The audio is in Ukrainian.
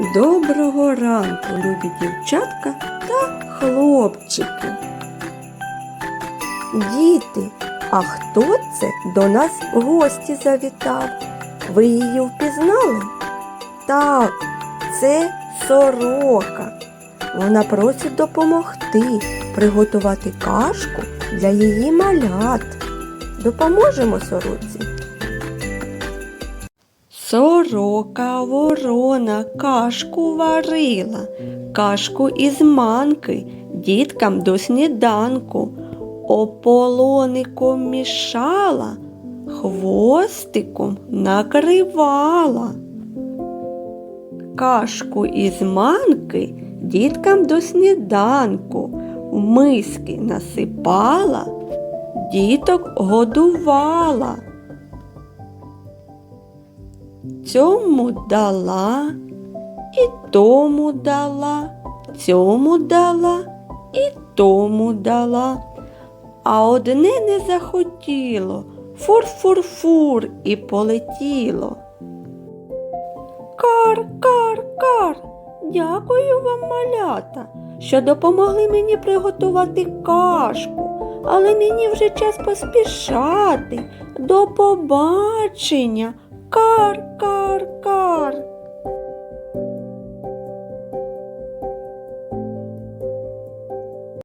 Доброго ранку, любі дівчатка та хлопчики. Діти, а хто це до нас в гості завітав? Ви її впізнали? Так, це сорока. Вона просить допомогти приготувати кашку для її малят. Допоможемо сороці. Сорока ворона кашку варила, кашку із манки діткам до сніданку, ополоником мішала, хвостиком накривала. Кашку із манки діткам до сніданку в миски насипала, діток годувала. Цьому дала, і тому дала, цьому дала, і тому дала. А одне не захотіло, фур-фур-фур і полетіло. Кар, кар, кар, дякую вам, малята, що допомогли мені приготувати кашку, але мені вже час поспішати. До побачення. Кар, кар, кар.